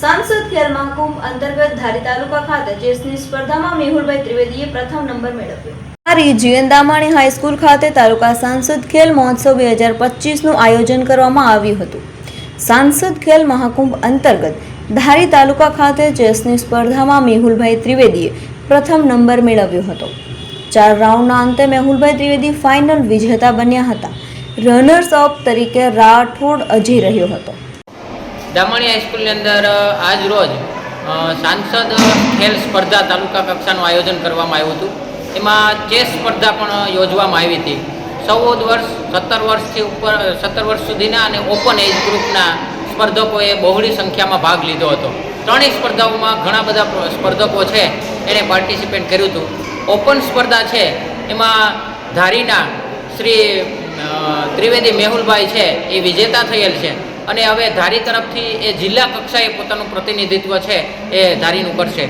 સાંસદ ખેલ મહાકુંભ અંતર્ગત ધારી તાલુકા ખાતે ચેસની સ્પર્ધામાં મેહુલભાઈ ત્રિવેદીએ પ્રથમ નંબર મેળવ્યો. જીએન દામાણી હાઈસ્કૂલ ખાતે તાલુકા સાંસદ ખેલ મહોત્સવ બે હજાર પચીસનું આયોજન કરવામાં આવ્યું હતું. સાંસદ ખેલ મહાકુંભ અંતર્ગત ધારી તાલુકા ખાતે ચેસની સ્પર્ધામાં મેહુલભાઈ ત્રિવેદીએ પ્રથમ નંબર મેળવ્યો હતો. ચાર રાઉન્ડના અંતે મેહુલભાઈ ત્રિવેદી ફાઇનલ વિજેતા બન્યા હતા. રનર્સ અપ તરીકે રાઠોડ અજી રહ્યો હતો. દામણી હાઈસ્કૂલની અંદર આજ રોજ સાંસદ ખેલ સ્પર્ધા તાલુકા કક્ષાનું આયોજન કરવામાં આવ્યું હતું. એમાં ચેસ સ્પર્ધા પણ યોજવામાં આવી હતી. ચૌદ વર્ષ, સત્તર વર્ષથી ઉપર સત્તર વર્ષ સુધીના અને ઓપન એજ ગ્રુપના સ્પર્ધકોએ બહોળી સંખ્યામાં ભાગ લીધો હતો. ત્રણેય સ્પર્ધાઓમાં ઘણા બધા સ્પર્ધકો છે, એણે પાર્ટિસિપેટ કર્યું હતું. ઓપન સ્પર્ધા છે, એમાં ધારીના શ્રી ત્રિવેદી મેહુલભાઈ છે, એ વિજેતા થયેલ છે. અને હવે ધારી તરફથી એ જિલ્લા કક્ષાએ પોતાનું પ્રતિનિધિત્વ છે એ ધારીનું કરશે.